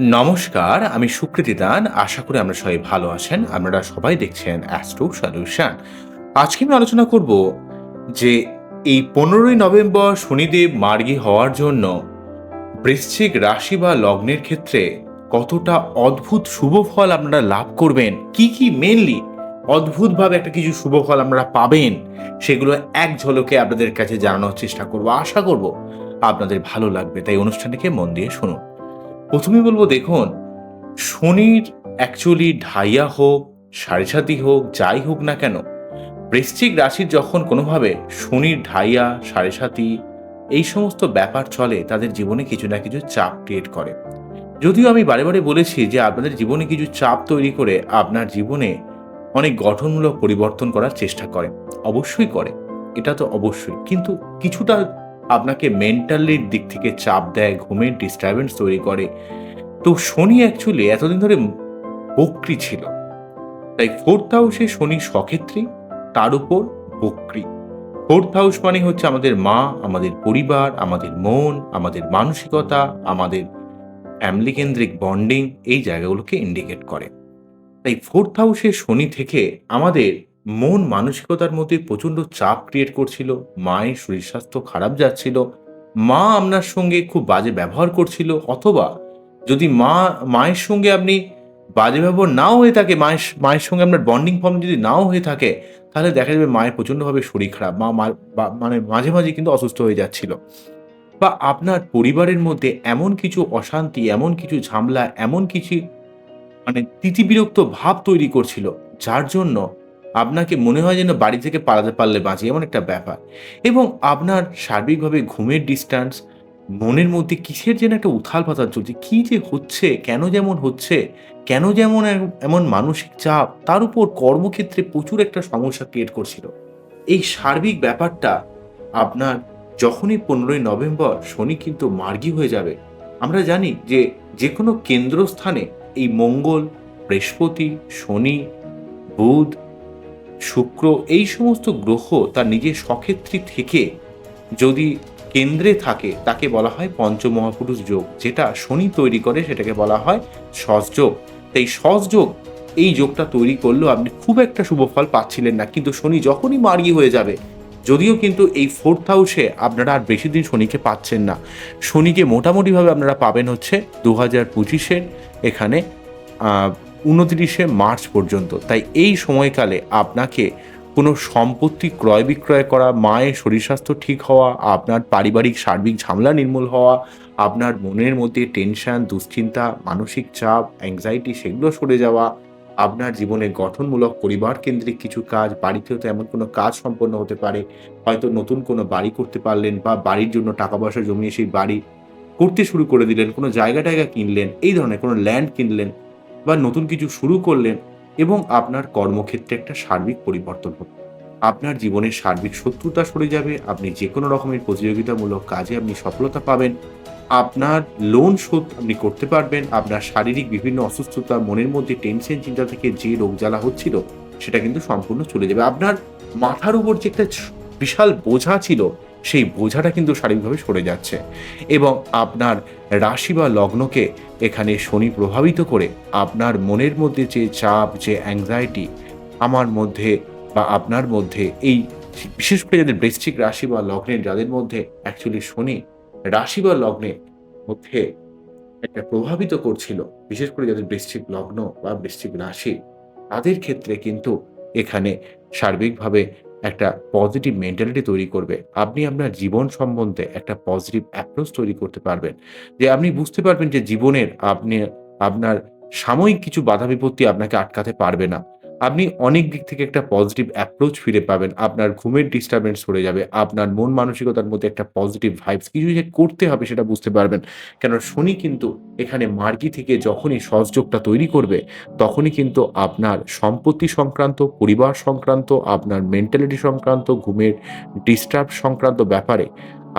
নমস্কার, আমি সুকৃতি দান। আশা করি আমরা সবাই ভালো আছেন। আপনারা সবাই দেখছেন অ্যাস্ট্রো সলিউশন আজকে আমি আলোচনা করব যে এই পনেরোই নভেম্বর শনিদেব মার্গী হওয়ার জন্য বৃশ্চিক রাশি বা লগ্নের ক্ষেত্রে কতটা অদ্ভুত শুভ ফল আপনারা লাভ করবেন? কি কি মেনলি অদ্ভুতভাবে একটা কিছু শুভ ফল আপনারা পাবেন? সেগুলো এক ঝলকে আপনাদের কাছে জানানোর চেষ্টা করব। আশা করব আপনাদের ভালো লাগবে। তাই অনুষ্ঠানটিকে মন দিয়ে শুনুন। প্রথমে বলব, দেখুন, শনির অ্যাকচুয়ালি ঢাইয়া হোক সাড়ে সাতি হোক, যাই হোক না কেন, বৃশ্চিক রাশির যখন কোনোভাবে শনির ঢাইয়া সাড়ে সাতি এই সমস্ত ব্যাপার চলে, তাদের জীবনে কিছু না কিছু চাপ ক্রিয়েট করে। যদিও আমি বারে বারে বলেছি যে আপনাদের জীবনে কিছু চাপ তৈরি করে আপনার জীবনে অনেক গঠনমূলক পরিবর্তন করার চেষ্টা করে। অবশ্যই করে, এটা তো অবশ্যই। কিন্তু কিছুটা আপনাকে মেন্টালির দিক থেকে চাপ দেয়, ঘুমের ডিস্টারবেন্স তৈরি করে। তো শনি অ্যাকচুয়ালি এতদিন ধরে বক্রি ছিল। তাই ফোর্থ হাউসে শনি সক্ষেত্রী, তার উপর বক্রি। ফোর্থ হাউস মানে হচ্ছে আমাদের মা, আমাদের পরিবার, আমাদের মন, আমাদের মানসিকতা, আমাদের ফ্যামিলি কেন্দ্রিক বন্ডিং এই জায়গাগুলোকে ইন্ডিকেট করে। তাই ফোর্থ হাউসে শনি থেকে আমাদের মন মানসিকতার মধ্যে প্রচণ্ড চাপ ক্রিয়েট করছিল, মায়ের শরীর স্বাস্থ্য খারাপ যাচ্ছিল, মা আপনার সঙ্গে খুব বাজে ব্যবহার করছিল, অথবা যদি মা, মায়ের সঙ্গে আপনি বাজে ব্যবহার নাও হয়ে থাকে, মায়ের মায়ের সঙ্গে আপনার বন্ডিং ফর্ম যদি নাও হয়ে থাকে, তাহলে দেখা যাবে মায়ের প্রচণ্ডভাবে শরীর খারাপ, মা মানে মাঝে মাঝে কিন্তু অসুস্থ হয়ে যাচ্ছিল। বা আপনার পরিবারের মধ্যে এমন কিছু অশান্তি, এমন কিছু ঝামেলা, এমন কিছু মানে তিতিবিরক্ত ভাব তৈরি করছিল, যার জন্য আপনাকে মনে হয় যেন বাড়ি থেকে পালাতে পারলে বাঁচি, এমন একটা ব্যাপার। এবং আপনার সার্বিকভাবে ঘুমের ডিস্ট্যান্স মনের মধ্যে কিসের যেন একটা উথাল পাতাল চলছে, কী যে হচ্ছে, কেন যেমন হচ্ছে, কেন যেমন এমন মানসিক চাপ, তার উপর কর্মক্ষেত্রে প্রচুর একটা সমস্যা ক্রিয়েট করছিল। এই সার্বিক ব্যাপারটা আপনার যখনই পনেরোই নভেম্বর শনি কিন্তু মার্গী হয়ে যাবে, আমরা জানি যে যে কোনো কেন্দ্রস্থানে এই মঙ্গল, বৃহস্পতি, শনি, বুধ শুক্র এই সমস্ত গ্রহ তার নিজের সক্ষেত্রী থেকে যদি কেন্দ্রে থাকে, তাকে বলা হয় পঞ্চমহাপুরুষ যোগ। যেটা শনি তৈরি করে, সেটাকে বলা হয় সসযোগ তাই সসযোগ এই যোগটা তৈরি করলেও আপনি খুব একটা শুভ ফল পাচ্ছিলেন না। কিন্তু শনি যখনই মার্গি হয়ে যাবে, যদিও কিন্তু এই ফোর্থ হাউসে আপনারা আর বেশি দিন শনিকে পাচ্ছেন না। শনিকে মোটামুটিভাবে আপনারা পাবেন হচ্ছে দু হাজার পঁচিশের এখানে উনত্রিশে মার্চ পর্যন্ত। তাই এই সময়কালে আপনাকে কোনো সম্পত্তি ক্রয় বিক্রয় করা, মায়ের শরীর স্বাস্থ্য ঠিক হওয়া, আপনার পারিবারিক সার্বিক ঝামেলা নির্মূল হওয়া, আপনার মনের মধ্যে টেনশন, দুশ্চিন্তা, মানসিক চাপ অ্যাংজাইটি সেগুলো সরে যাওয়া, আপনার জীবনে গঠনমূলক পরিবার কেন্দ্রিক কিছু কাজ, বাড়িতেও তো এমন কোনো কাজ সম্পন্ন হতে পারে, হয়তো নতুন কোনো বাড়ি করতে পারলেন বা বাড়ির জন্য টাকা পয়সা জমিয়ে সেই বাড়ি করতে শুরু করে দিলেন, কোনো জায়গা টায়গা কিনলেন, এই ধরনের কোনো ল্যান্ড কিনলেন বা নতুন কিছু শুরু করলেন এবং আপনার কর্মক্ষেত্রে একটা সার্বিক পরিবর্তন হবে আপনার জীবনের সার্বিক শত্রুতা সরে যাবে, আপনি যে কোনো রকমের প্রতিযোগিতামূলক কাজে আপনি সফলতা পাবেন, আপনার লোন শোধ আপনি করতে পারবেন, আপনার শারীরিক বিভিন্ন অসুস্থতা, মনের মধ্যে টেনশন চিন্তা থেকে যে রোগ জ্বালা হচ্ছিল, সেটা কিন্তু সম্পূর্ণ চলে যাবে। আপনার মাথার উপর যে একটা বিশাল বোঝা ছিল, সেই বোঝাটা কিন্তু শারীরিকভাবে সরে যাচ্ছে। এবং আপনার রাশি বা লগ্নকে এখানে শনি প্রভাবিত করে আপনার মনের মধ্যে যে চাপ, যে অ্যাংজাইটি আমার মধ্যে বা আপনার মধ্যে এই বিশেষ করে যাদের বৃশ্চিক রাশি বা লগ্নের যাদের মধ্যে অ্যাকচুয়ালি শনি রাশি বা লগ্নের মধ্যে একটা প্রভাবিত করছিল, বিশেষ করে যাদের বৃশ্চিক লগ্ন বা বৃশ্চিক রাশি, তাদের ক্ষেত্রে কিন্তু এখানে সার্বিকভাবে একটা পজিটিভ মেন্টালিটি তৈরি করবে। আপনি আপনার জীবন সম্বন্ধে একটা পজিটিভ অ্যাপ্রোচ তৈরি করতে পারবেন। যে আপনি বুঝতে পারবেন যে জীবনের আপনি, আপনার সাময়িক কিছু বাধা বিপত্তি আপনাকে আটকাতে পারবে না। আপনি অনেক দিক থেকে একটা পজিটিভ অ্যাপ্রোচ ফিরে পাবেন। আপনার ঘুমের ডিস্টারবেন্স সরে যাবে, আপনার মন মানসিকতার মধ্যে একটা পজিটিভ ভাইবস কিছু যে করতে হবে সেটা বুঝতে পারবেন। কেন শনি কিন্তু এখানে মার্গি থেকে যখনই সহযোগটা তৈরি করবে, তখনই কিন্তু আপনার সম্পত্তি সংক্রান্ত, পরিবার সংক্রান্ত, আপনার মেন্টালিটি সংক্রান্ত, ঘুমের ডিস্টার্ব সংক্রান্ত ব্যাপারে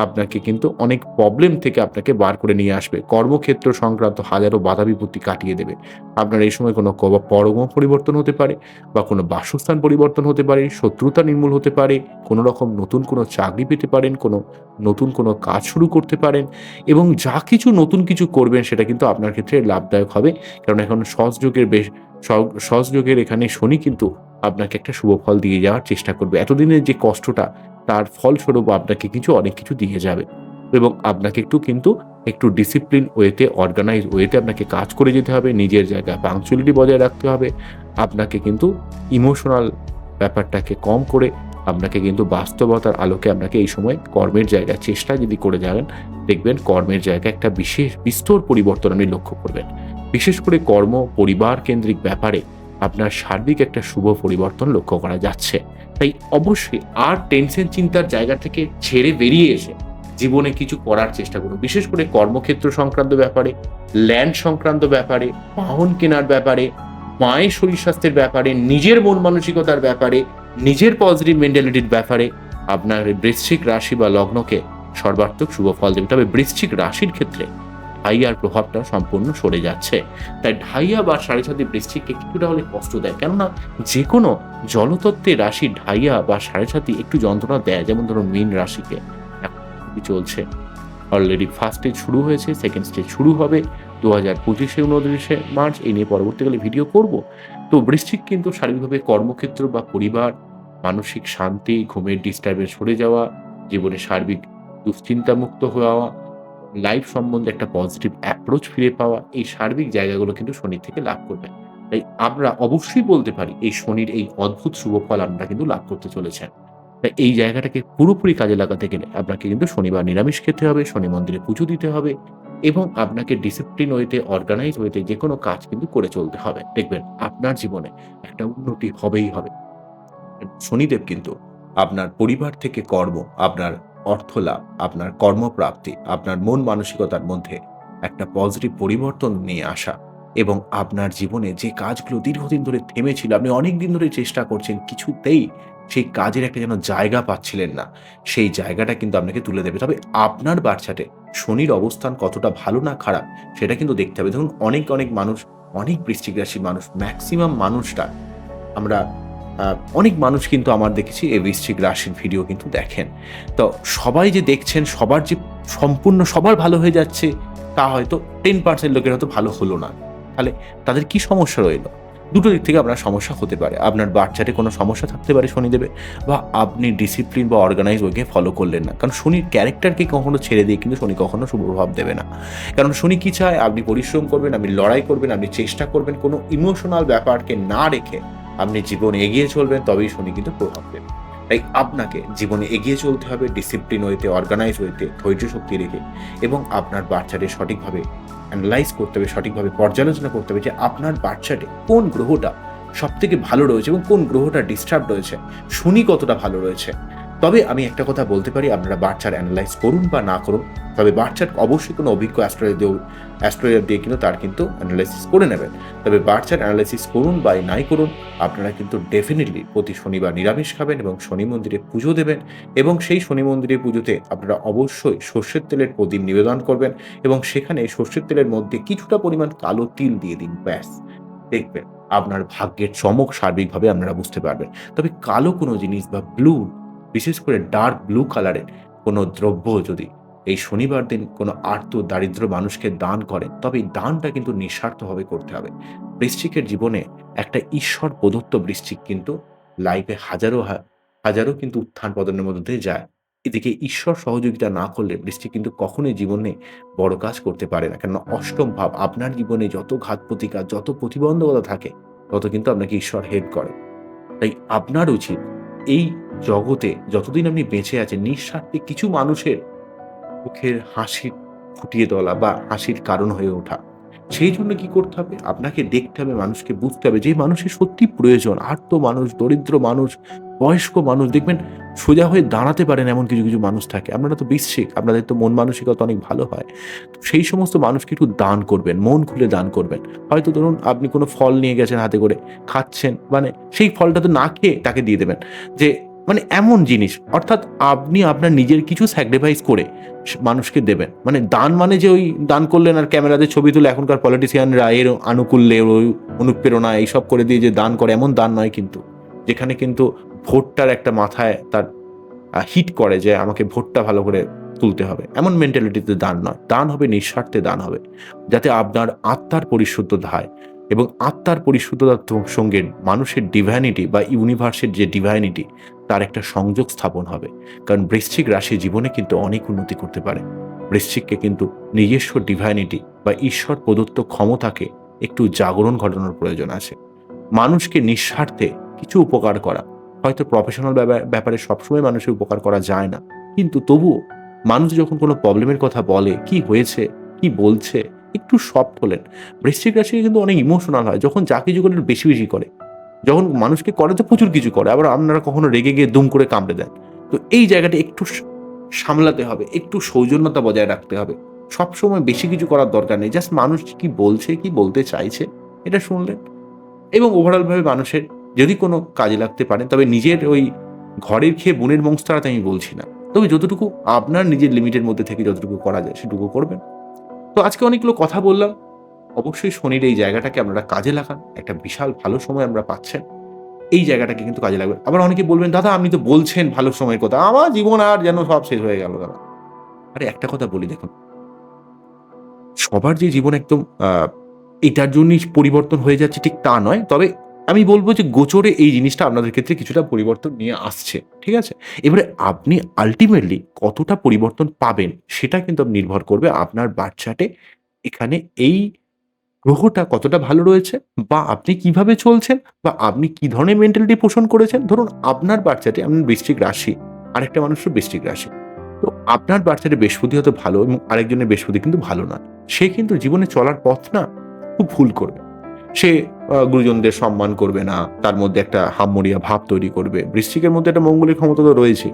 আপনাকে কিন্তু অনেক প্রবলেম থেকে আপনাকে বার করে নিয়ে আসবে। কর্মক্ষেত্র সংক্রান্ত হাজারো বাধা বিপত্তি কাটিয়ে দেবে। আপনার এই সময় কোনো কর্ম পরিবর্তন হতে পারে বা কোনো বাসস্থান পরিবর্তন হতে পারে, শত্রুতা নির্মূল হতে পারে, কোনো রকম নতুন কোনো চাকরি পেতে পারেন, কোনো নতুন কোনো কাজ শুরু করতে পারেন এবং যা কিছু নতুন কিছু করবেন সেটা কিন্তু আপনার ক্ষেত্রে লাভদায়ক হবে। কারণ এখন সহযোগের বেশ, সহ- সহযোগের এখানে শনি কিন্তু আপনাকে একটা শুভ ফল দিয়ে যাওয়ার চেষ্টা করবে। এতদিনের যে কষ্টটা তার ফলস্বরূপ আপনাকে কিছু অনেক কিছু দিয়ে যাবে। এবং আপনাকে একটু কিন্তু একটু ডিসিপ্লিন ওয়েতে অর্গানাইজ ওয়েতে আপনাকে কাজ করে যেতে হবে, নিজের জায়গায় পাংচুয়ালিটি বজায় রাখতে হবে। আপনাকে কিন্তু ইমোশনাল ব্যাপারটাকে কম করে আপনাকে কিন্তু বাস্তবতার আলোকে আপনাকে এই সময় কর্মের জায়গায় চেষ্টা যদি করে যাবেন, দেখবেন কর্মের জায়গায় একটা বিশেষ বিস্তর পরিবর্তন আপনি লক্ষ্য করবেন। বিশেষ করে কর্ম, পরিবার কেন্দ্রিক ব্যাপারে আপনার সার্বিক একটা শুভ পরিবর্তন লক্ষ্য করা যাচ্ছে। তাই অবশ্যই আর টেনশন চিন্তার জায়গা থেকে ছেড়ে বেরিয়ে এসে জীবনে কিছু করার চেষ্টা করুন। বিশেষ করে কর্মক্ষেত্র সংক্রান্ত ব্যাপারে ল্যান্ড সংক্রান্ত ব্যাপারে, বাহন কেনার ব্যাপারে, মায়ের শরীর স্বাস্থ্যের ব্যাপারে, নিজের মন মানসিকতার ব্যাপারে, নিজের পজিটিভ মেন্টালিটির ব্যাপারে আপনার বৃশ্চিক রাশি বা লগ্নকে সর্বাত্মক শুভ ফল দেবে। তবে বৃশ্চিক রাশির ক্ষেত্রে ঢাইয়ার প্রভাবটা সম্পূর্ণ সরে যাচ্ছে। তাই ঢাইয়া বা সাড়ে সাথে বৃশ্চিককে কিছুটা হলে কষ্ট দেয়। কেননা যে কোনো জলতত্ত্বের রাশি ঢাইয়া বা সাড়ে সাথে একটু যন্ত্রণা দেয়, যেমন ধরো মীন রাশিকে। চলছে। অলরেডি ফার্স্ট স্টেজ শুরু হয়েছে সেকেন্ড স্টেজ শুরু হবে। দু হাজার পঁচিশে, উনত্রিশে মার্চ এই নিয়ে পরবর্তীকালে ভিডিও করব। তো বৃশ্চিক কিন্তু শারীরিকভাবে কর্মক্ষেত্র বা পরিবার, মানসিক শান্তি, ঘুমের ডিস্টার্বেন্স সরে যাওয়া, জীবনে সার্বিক দুশ্চিন্তামুক্ত হওয়া লাইফ সম্বন্ধে একটা পজিটিভ অ্যাপ্রোচ ফিরে পাওয়া এই সার্বিক জায়গাগুলো কিন্তু শনি থেকে লাভ করবে। তাই আমরা অবশ্যই বলতে পারি, এই শনির এই অদ্ভুত শুভ ফল আমরা কিন্তু লাভ করতে চলেছেন। তাই এই জায়গাটাকে পুরোপুরি কাজে লাগাতে গেলে আপনাকে কিন্তু শনিবার নিরামিষ খেতে হবে, শনি মন্দিরে পুজো দিতে হবে এবং আপনাকে ডিসিপ্লিন ওয়েতে অর্গানাইজ ওয়েতে যে কোনো কাজ কিন্তু করে চলতে হবে। দেখবেন আপনার জীবনে একটা উন্নতি হবেই হবে। শনিদেব কিন্তু আপনার পরিবার থেকে কর্ম, আপনার অর্থ লাভ, আপনার কর্মপ্রাপ্তি, আপনার মন মানসিকতার মধ্যে একটা পজিটিভ পরিবর্তন নিয়ে আসা এবং আপনার জীবনে যে কাজগুলো দীর্ঘদিন ধরে থেমেছিল, আপনি অনেক দিন ধরে চেষ্টা করছেন, কিছুতেই সেই কাজের একটা যেন জায়গা পাচ্ছিলেন না। সেই জায়গাটা কিন্তু আপনাকে তুলে দেবে। তবে আপনার বাচ্চাটে শনির অবস্থান কতটা ভালো না খারাপ, সেটা কিন্তু দেখতে হবে। দেখুন অনেক অনেক মানুষ, অনেক বৃশ্চিক রাশির মানুষ ম্যাক্সিমাম মানুষটা আমরা অনেক মানুষ কিন্তু আমার দেখেছি এই বৃশ্চিক রাশির ভিডিও কিন্তু দেখেন। তো সবাই যে দেখছেন, সবার যে সম্পূর্ণ সবার ভালো হয়ে যাচ্ছে, তা হয়তো টেন পার্সেন্ট লোকের হয়তো ভালো হলো না। তাহলে তাদের কি সমস্যা রইল? দুটো দিক থেকে আপনার সমস্যা হতে পারে। আপনার বাচ্চাতে কোনো সমস্যা থাকতে পারে শনিদেবে বা আপনি ডিসিপ্লিন বা অর্গানাইজ ওকে ফলো করলেন না। কারণ শনির ক্যারেক্টারকে কখনো ছেড়ে দিয়ে কিন্তু শনি কখনো শুভ প্রভাব দেবে না। কারণ শনি কি চায়? আপনি পরিশ্রম করবেন, আপনি লড়াই করবেন, আপনি চেষ্টা করবেন কোনো ইমোশনাল ব্যাপারকে না রেখে আপনি জীবনে এগিয়ে চলবেন, তবেই শনি কিন্তু প্রভাব দেবে। তাই আপনাকে জীবনে এগিয়ে চলতে হবে ডিসিপ্লিন হইতে অর্গানাইজ হইতে, ধৈর্য শক্তি রেখে এবং আপনার বাচ্চাটি সঠিকভাবে অ্যানালাইজ করতে হবে, সঠিকভাবে পর্যালোচনা করতে হবে যে আপনার বাচ্চাটি কোন গ্রহটা সব থেকে ভালো রয়েছে এবং কোন গ্রহটা ডিস্টার্ব রয়েছে। শনি কতটা ভালো রয়েছে? তবে আমি একটা কথা বলতে পারি, আপনারা বাচ্চার অ্যানালাইজ করুন বা না করুন, তবে বাচ্চার অবশ্যই কোনো অভিজ্ঞ অ্যাস্ট্রোলজার দিয়ে অ্যাস্ট্রোলজার দিয়ে কিন্তু তার কিন্তু অ্যানালাইসিস করে নেবেন। তবে বাচ্চার অ্যানালাইসিস করুন বা নাই করুন, আপনারা কিন্তু ডেফিনেটলি প্রতি শনিবার নিরামিষ খাবেন এবং শনি মন্দিরে পুজো দেবেন এবং সেই শনি মন্দিরে পুজোতে আপনারা অবশ্যই সর্ষের তেলের প্রদীপ নিবেদন করবেন এবং সেখানে সর্ষের তেলের মধ্যে কিছুটা পরিমাণ কালো তিল দিয়ে দিন, ব্যাস। দেখবেন, আপনার ভাগ্যের চমক সার্বিকভাবে আপনারা বুঝতে পারবেন। তবে কালো কোনো জিনিস বা ব্লু বিশেষ করে ডার্ক ব্লু কালারের কোনো দ্রব্য যদি এই শনিবার দিন কোনো আর্ত দারিদ্র মানুষকে দান করেন তবে এই দানটা কিন্তু নিঃস্বার্থভাবে করতে হবে। বৃশ্চিকের জীবনে একটা ঈশ্বর প্রদত্ত বৃশ্চিক কিন্তু লাইফে হাজারো হাজারো কিন্তু উত্থান পতনের মধ্যে দিয়ে যায়। এদিকে ঈশ্বর সহযোগিতা না করলে বৃষ্টি কিন্তু কখনোই জীবনে বড় কাজ করতে পারে না। কেননা অষ্টম ভাব, আপনার জীবনে যত ঘাত প্রতিঘাত, যত প্রতিবন্ধকতা থাকে, তত কিন্তু আপনাকে ঈশ্বর হেল্প করে। তাই আপনার উচিত এই জগতে যতদিন আপনি বেঁচে আছেন নিঃস্বার্থে কিছু মানুষের মুখের হাসি ফুটিয়ে তোলা বা হাসির কারণ হয়ে ওঠা, সেই জন্য কি করতে হবে? আপনাকে দেখতে হবে, মানুষকে বুঝতে হবে যে মানুষের সত্যি প্রয়োজন। আর্ত মানুষ, দরিদ্র মানুষ, বয়স্ক মানুষ, দেখবেন সোজা হয়ে দাঁড়াতে পারেন এমন কিছু কিছু মানুষ থাকে। আপনারা তো বিশ্বিক, আপনাদের তো মন মানসিকতা অনেক ভালো হয়। সেই সমস্ত মানুষকে একটু দান করবেন, মন খুলে দান করবেন। হয়তো ধরুন আপনি কোনো ফল নিয়ে গেছেন হাতে করে, খাচ্ছেন মানে সেই ফলটা তো না খেয়ে তাকে দিয়ে দেবেন। যে মানে এমন জিনিস, অর্থাৎ আপনি আপনার নিজের কিছু স্যাক্রিফাইস করে মানুষকে দেবেন। মানে দান মানে যে ওই দান করলেন আর ক্যামেরাতে ছবি তুলে এখনকার পলিটিশিয়ানরা এর আনুকূল্যে, ওই অনুপ্রেরণা, এইসব করে দিয়ে যে দান করে, এমন দান নয় কিন্তু। যেখানে কিন্তু ভোটটার একটা মাথায় তার হিট করে যে আমাকে ভোটটা ভালো করে তুলতে হবে। এমন মেন্টালিটিতে দান নয়। দান হবে, নিঃস্বার্থে দান হবে। যাতে আপনার আত্মার পরিশুদ্ধতা হয়। এবং আত্মার পরিশুদ্ধতার সঙ্গে মানুষের ডিভাইনিটি বা ইউনিভার্সের যে ডিভাইনিটি তার একটা সংযোগ স্থাপন হবে। কারণ বৃশ্চিক রাশি জীবনে কিন্তু অনেক উন্নতি করতে পারে। বৃশ্চিককে কিন্তু নিজস্ব ডিভাইনিটি বা ঈশ্বর প্রদত্ত ক্ষমতাকে একটু জাগরণ ঘটানোর প্রয়োজন আছে। মানুষকে নিঃস্বার্থে কিছু উপকার করা, হয়তো প্রফেশনাল ব্যাপারে সবসময় মানুষের উপকার করা যায় না। কিন্তু তবুও মানুষ যখন কোনো প্রবলেমের কথা বলে, কি হয়েছে, কি বলছে একটু সফট হলেন। বৃশ্চিক রাশি কিন্তু অনেক ইমোশনাল হয়, যখন যা কিছু করে বেশি বেশি করে। যখন মানুষকে করে তো প্রচুর কিছু করে, আবার আপনারা কখনো রেগে গিয়ে দুম করে কামড়ে দেন। তো এই জায়গাটা একটু সামলাতে হবে, একটু সৌজন্যতা বজায় রাখতে হবে। সবসময় বেশি কিছু করার দরকার নেই জাস্ট মানুষ কি বলছে, কি বলতে চাইছে, এটা শুনলেন। এবং ওভারঅলভাবে মানুষের যদি কোনো কাজে লাগতে পারে, তবে নিজের ওই ঘরের খেয়ে বোনের বংশ তাড়াতে আমি বলছি না। তবে যতটুকু আপনার নিজের লিমিটের মধ্যে থেকে যতটুকু করা যায়, সেটুকু করবেন। তো আজকে অনেকগুলো কথা বললাম। অবশ্যই শনির এই জায়গাটাকে আপনারা কাজে লাগান। একটা বিশাল ভালো সময় আমরা পাচ্ছেন। এই জায়গাটাকে কিন্তু কাজে লাগবে। আবার অনেকে বলবেন, দাদা, আপনি তো বলছেন ভালো সময়ের কথা। আমার জীবন আর যেন সব শেষ হয়ে গেল, দাদা। আরে, একটা কথা বলি, দেখুন। সবার যে জীবন একদম এটার জন্যই পরিবর্তন হয়ে যাচ্ছে ঠিক তা নয়। তবে আমি বলব যে গোচরে এই জিনিসটা আপনাদের ক্ষেত্রে কিছুটা পরিবর্তন নিয়ে আসছে, ঠিক আছে? এবারে আপনি আলটিমেটলি কতটা পরিবর্তন পাবেন সেটা কিন্তু নির্ভর করবে আপনার বাচ্চাটে এখানে এই গ্রহটা কতটা ভালো রয়েছে বা আপনি কীভাবে চলছেন বা আপনি কি ধরনের মেন্টালিটি পোষণ করেছেন। ধরুন আপনার বাচ্চাটি আপনার বৃশ্চিক রাশি, আরেকটা মানুষের বৃশ্চিক রাশি। তো আপনার বাচ্চাটি বৃহস্পতি হয়তো ভালো এবং আরেকজনের বৃহস্পতি কিন্তু ভালো না সে কিন্তু জীবনে চলার পথ না খুব ভুল করবে। সে গুরুজনদের সম্মান করবে না। তার মধ্যে একটা হাম্মরিয়া ভাব তৈরি করবে। বৃশ্চিকের মধ্যে একটা মঙ্গলের ক্ষমতা তো রয়েছে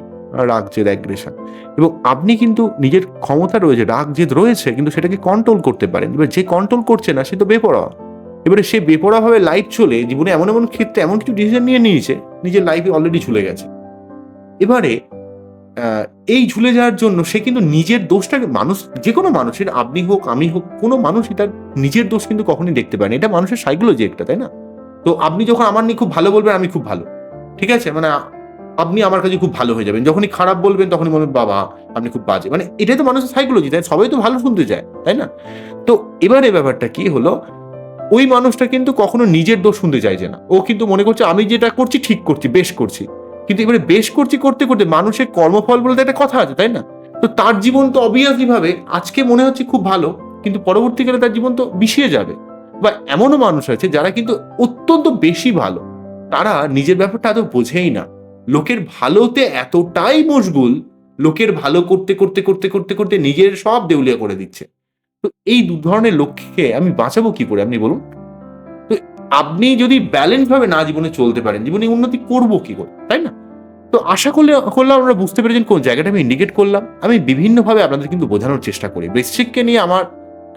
রাগ জেদ অ্যাগ্রেশন এবং আপনি কিন্তু নিজের ক্ষমতা রয়েছে রাগ জেদ রয়েছে, কিন্তু সেটাকে কন্ট্রোল করতে পারেন। এবার যে কন্ট্রোল করছে না, সে তো বেপরোয়া। এবারে সে বেপরোয়াভাবে লাইফ চলে, জীবনে এমন এমন ক্ষেত্রে এমন কিছু ডিসিশন নিয়ে নিয়েছে, নিজের লাইফে অলরেডি চলে গেছে। এবারে এই ঝুলে যাওয়ার জন্য সে কিন্তু নিজের দোষটাকে, মানুষ, যে কোনো মানুষের, আপনি হোক, আমি হোক, কোনো মানুষই তার নিজের দোষ কিন্তু কখনই দেখতে পারে না। এটা মানুষের সাইকোলজি একটা, তাই না? তো আপনি যখন আমার নিয়ে খুব ভালো বলবেন, আমি খুব ভালো। ঠিক আছে? মানে আপনি আমার কাছে খুব ভালো হয়ে যাবেন। যখনই খারাপ বলবেন, তখনই বলবেন বাবা, আপনি খুব বাজে। মানে এটাই তো মানুষের সাইকোলজি তাই সবাই তো ভালো শুনতে চায়, তাই না? তো এবার এবারে ব্যাপারটা কি হলো? ওই মানুষটা কিন্তু কখনো নিজের দোষ শুনতে চাইছে না। ও কিন্তু মনে করছে, আমি যেটা করছি, ঠিক করছি, বেশ করছি। কিন্তু এবারে বেশ করছি, করতে করতে মানুষের কর্মফল বলতে একটা কথা আছে, তাই না? তো তার জীবন তো অবভিয়াসলি ভাবে আজকে মনে হচ্ছে খুব ভালো, কিন্তু পরবর্তীকালে তার জীবন তো বিষিয়ে যাবে। বা এমনও মানুষ আছে যারা কিন্তু অত্যন্ত বেশি ভালো। তারা নিজের ব্যাপারটা এত বোঝেই না। লোকের ভালোতে এতটাই মশগুল, লোকের ভালো করতে করতে করতে করতে করতে নিজের সব দেউলিয়া করে দিচ্ছে। তো এই দু ধরনের লক্ষ্যকে আমি বাঁচাবো কি করে? আপনি বলুন। আপনি যদি ব্যালেন্স ভাবে না জীবনে চলতে পারেন, জীবনে উন্নতি করব কি করে, তাই না? তো আশা করলে করলাম আমরা বুঝতে পেরেছেন কোন জায়গাটা আমি ইন্ডিকেট করলাম। আমি বিভিন্নভাবে আপনাদের কিন্তু বোঝানোর চেষ্টা করি। বৃশ্চিককে নিয়ে আমার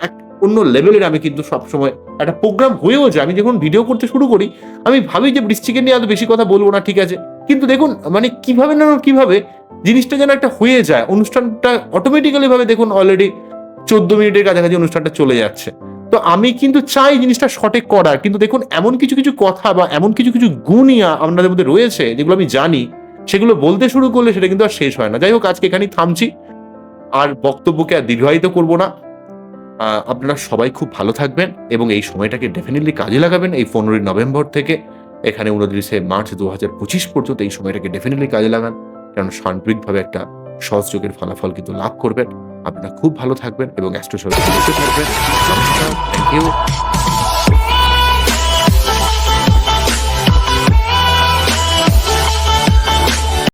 এক অন্য লেভেলের আমি কিন্তু সবসময় একটা প্রোগ্রাম হয়েও যায়। আমি যখন ভিডিও করতে শুরু করি, আমি ভাবি যে বৃশ্চিকের নিয়ে এত বেশি কথা বলব না, ঠিক আছে? কিন্তু দেখুন মানে কীভাবে না কীভাবে জিনিসটা যেন একটা হয়ে যায়। অনুষ্ঠানটা অটোমেটিক্যালি ভাবে দেখুন অলরেডি চোদ্দ মিনিটের কাছাকাছি অনুষ্ঠানটা চলে যাচ্ছে। তো আমি কিন্তু চাই জিনিসটা সঠিক করার। কিন্তু দেখুন, এমন কিছু কিছু কথা বা এমন কিছু কিছু গুণই আপনাদের মধ্যে রয়েছে, যেগুলো আমি জানি, সেগুলো বলতে শুরু করলে সেটা কিন্তু আর শেষ হয় না। যাই হোক, আজকে এখানেই থামছি। আর বক্তব্যকে আর দীর্ঘায়িত করব না। আপনারা সবাই খুব ভালো থাকবেন এবং এই সময়টাকে ডেফিনেটলি কাজে লাগাবেন। এই পনেরোই নভেম্বর থেকে এখানে উনত্রিশে মার্চ দু হাজার পঁচিশ পর্যন্ত এই সময়টাকে ডেফিনেটলি কাজে লাগান। কারণ সান্ত্রিকভাবে একটা সহযোগের ফলাফল কিন্তু লাভ করবেন। আপনারা খুব ভালো থাকবেন এবং অ্যাস্ট্রোসর্গে থাকবেন। নমস্কার থ্যাংক ইউ